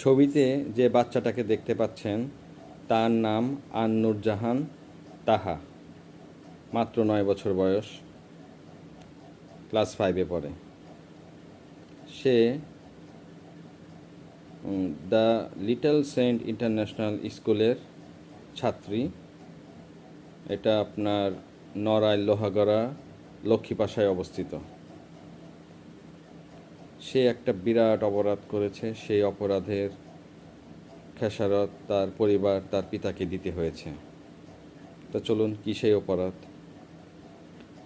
ছবিতে যে বাচ্চাটাকে দেখতে পাচ্ছেন, তার নাম আন্নুর জাহান তাহা। মাত্র নয় বছর বয়স। ক্লাস ফাইভে পড়ে। সে দ্য লিটল সেন্ট ইন্টারন্যাশনাল স্কুলের ছাত্রী। এটা আপনার নড়াইল, লোহাগড়া, লক্ষ্মীপাশায় অবস্থিত। সে একটা বিরাট অপরাধ করেছে, সেই অপরাধের খেসারত তার পরিবার, তার পিতাকে দিতে হয়েছে। তা চলুন কী সেই অপরাধ?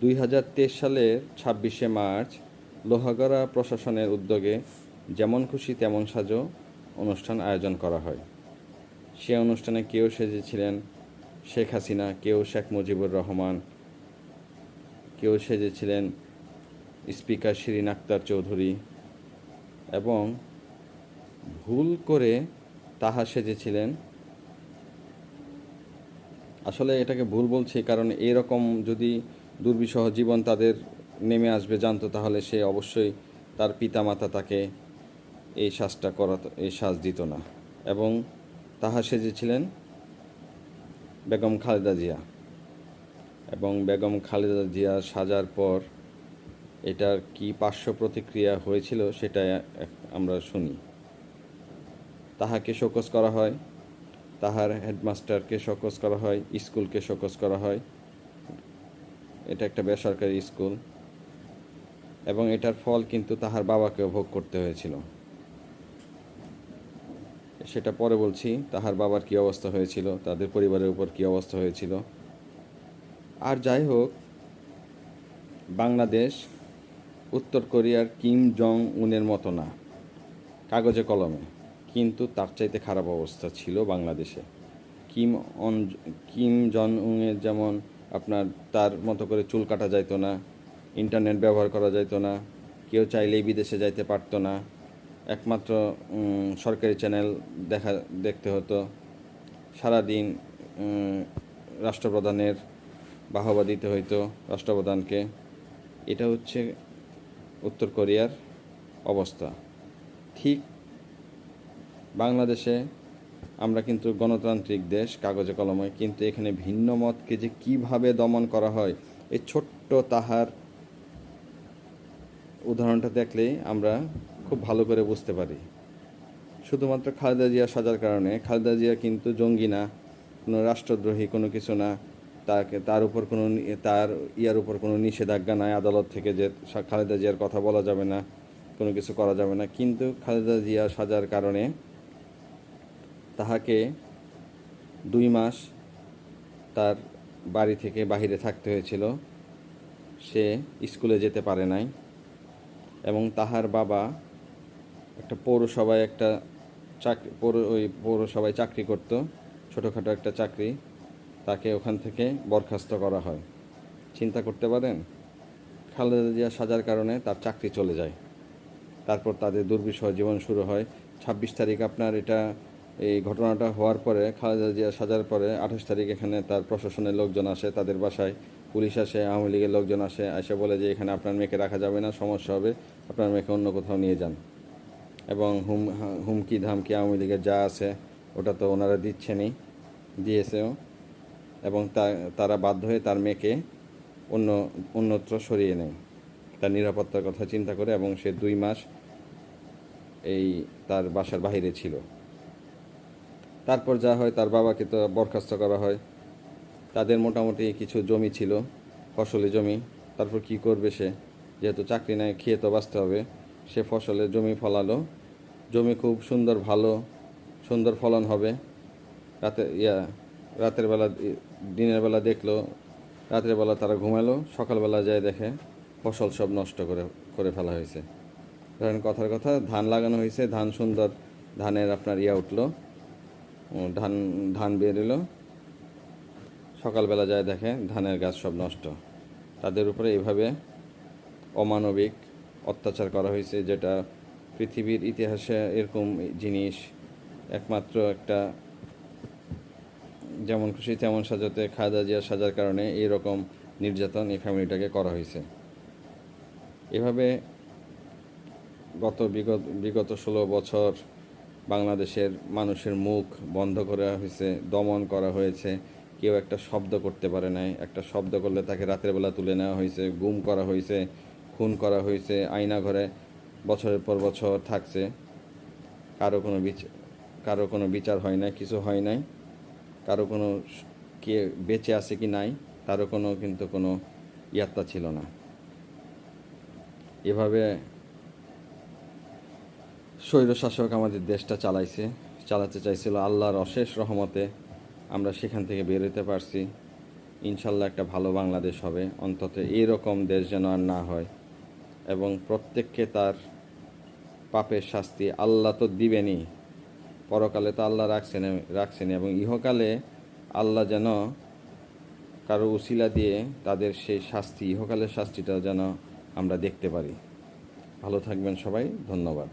দুই হাজার তেইশ সালের ছাব্বিশে মার্চ লোহাগড়া প্রশাসনের উদ্যোগে যেমন খুশি তেমন সাজো অনুষ্ঠান আয়োজন করা হয়। সে অনুষ্ঠানে কেউ সেজেছিলেন শেখ হাসিনা, কেউ শেখ মুজিবুর রহমান, কেউ সেজেছিলেন স্পিকার শিরিন আক্তার চৌধুরী এবং ভুল করে তাহা সেজেছিলেন। আসলে এটাকে ভুল বলছি কারণ এরকম যদি দুর্বিষহ জীবন তাদের নেমে আসবে জানতো, তাহলে সে অবশ্যই তার পিতামাতা তাকে এই শ্বাসটা করাতো এই শ্বাস দিত না। এবং তাহা সেজেছিলেন বেগম খালেদা জিয়া। এবং বেগম খালেদা জিয়া সাজার পর এটার কি পার্শ্ব প্রতিক্রিয়া হয়েছিল সেটা আমরা শুনি। তাহাকে শোকজ করা হয়, তাহার হেডমাস্টারকে শোকজ করা হয়, স্কুলকে শোকজ করা হয়। এটা একটা বেসরকারি স্কুল। এবং এটার ফল কিন্তু তাহার বাবাকেও ভোগ করতে হয়েছিল। সেটা পরে বলছি, তাহার বাবার কি অবস্থা হয়েছিল, তাদের পরিবারের উপর কি অবস্থা হয়েছিল। আর যাই হোক, বাংলাদেশ উত্তর কোরিয়ার কিম জং উনের মতো না, কাগজে কলমে, কিন্তু তার চাইতে খারাপ অবস্থা ছিল বাংলাদেশে। কিম অন, কিম জন উনের যেমন আপনার তার মতো করে চুল কাটা যাইতো না, ইন্টারনেট ব্যবহার করা যাইতো না, কেউ চাইলেই বিদেশে যাইতে পারতো না, একমাত্র সরকারি চ্যানেল দেখা, দেখতে হতো। সারাদিন রাষ্ট্রপ্রধানের বাহবা দিতে হইতো রাষ্ট্রপ্রধানকে। এটা হচ্ছে উত্তর কোরিয়ার অবস্থা। ঠিক বাংলাদেশে আমরা কিন্তু গণতান্ত্রিক দেশ, কাগজে কলমে, কিন্তু এখানে ভিন্ন মতকে যে কীভাবে দমন করা হয়, এই ছোট্ট তাহার উদাহরণটা দেখলেই আমরা খুব ভালো করে বুঝতে পারি। শুধুমাত্র খালেদা জিয়া সাজার কারণে, খালেদা জিয়া কিন্তু জঙ্গি না, কোনো রাষ্ট্রদ্রোহী, কোনো কিছু না। তাকে তার উপর কোনো তার ইয়ার উপর কোনো নিষেধাজ্ঞা নাই আদালত থেকে যে খালেদা জিয়ার কথা বলা যাবে না, কোনো কিছু করা যাবে না। কিন্তু খালেদা জিয়া সাজার কারণে তাহাকে দুই মাস তার বাড়ি থেকে বাহিরে থাকতে হয়েছিল। সে স্কুলে যেতে পারে নাই এবং তাহার বাবা একটা পৌরসভায় একটা চাকরি, পৌর, ওই পৌরসভায় চাকরি করত, ছোটোখাটো একটা চাকরি। তাকে ওখান থেকে বরখাস্ত করা হয়। চিন্তা করতে পারেন, খালেদা জিয়া সাজার কারণে তার চাকরি চলে যায়। তারপর তাদের দুর্বিষহ জীবন শুরু হয়। ছাব্বিশ তারিখ আপনার এটা, এই ঘটনাটা হওয়ার পরে, খালেদা জিয়া সাজার পরে আঠাশ তারিখ এখানে তার প্রশাসনের লোকজন আসে তাদের বাসায়। পুলিশ আসে, আওয়ামী লীগের লোকজন আসে, এসে বলে যে এখানে আপনার মেয়েকে রাখা যাবে না, সমস্যা হবে, আপনার মেয়েকে অন্য কোথাও নিয়ে যান। এবং হুম হুমকি ধামকি আওয়ামী লীগের যা আছে, ওটা তো ওনারা দিচ্ছেনই, দিয়েছেও। এবং তারা বাধ্য হয়ে তার মেয়েকে অন্য, অন্যত্র সরিয়ে নেয়। তার নিরাপত্তার কথা চিন্তা করে এবং সে দুই মাস এই তার বাসার বাইরে ছিল। তারপর যা হয় তার বাবাকে তো বরখাস্ত করা হয়। তাদের মোটামুটি কিছু জমি ছিল ফসলি জমি। তারপর কি করবে সে? যেহেতু চাকরি নেয় খেয়ে তো বাঁচতে হবে। সে ফসলের জমি ফলালো। জমি খুব সুন্দর, ভালো, সুন্দর ফলন হবে। রাতে, ইয়া, রাতের বেলা দিনের বেলা দেখল, রাতের বেলা তারা ঘুমালো, সকালবেলা যায় দেখে ফসল সব নষ্ট করে করে ফেলা হয়েছে। ধরেন কথার কথা, ধান লাগানো হয়েছে, ধান সুন্দর, ধানের আপনার ইয়া উঠল ধান ধান বের এলো সকালবেলা যায় দেখে ধানের গাছ সব নষ্ট। তাদের উপরে এইভাবে অমানবিক অত্যাচার করা হয়েছে, যেটা পৃথিবীর ইতিহাসে এরকম জিনিস একমাত্র একটা যেমন খুশি, তেমন সাজাতে খাদা জিয়া সাজার কারণে এইরকম নির্যাতন এই ফ্যামিলিটাকে করা হয়েছে। এভাবে গত বিগত বিগত ষোলো বছর বাংলাদেশের মানুষের মুখ বন্ধ করা হয়েছে, দমন করা হয়েছে। কেউ একটা শব্দ করতে পারে নাই। একটা শব্দ করলে তাকে রাতের বেলা তুলে নেওয়া হয়েছে, গুম করা হয়েছে, খুন করা হয়েছে, আয়না ঘরে বছরের পর বছর থাকছে। কারও কোনো বিচার কারও কোনো বিচার হয় নাই, কিছু হয় নাই। কারও কোনো কে বেঁচে আছে কি নাই, তারও কোনো কিন্তু কোনো ইয়াত্তা ছিল না। এভাবে স্বৈরশাসক আমাদের দেশটা চালাইছে, চালাতে চাইছিল আল্লাহর অশেষ রহমতে আমরা সেখান থেকে বেরোতে পারছি। ইনশাল্লাহ একটা ভালো বাংলাদেশ হবে, অন্তত এরকম দেশ যেন আর না হয়। এবং প্রত্যেককে তার পাপের শাস্তি আল্লাহ তো দিবেনই। পরকালে তো আল্লাহ রাখছেন রাখছেন এবং ইহকালে আল্লাহ যেন কারও উসিলা দিয়ে তাদের সেই শাস্তি, ইহকালের শাস্তিটা যেন আমরা দেখতে পারি। ভালো থাকবেন সবাই, ধন্যবাদ।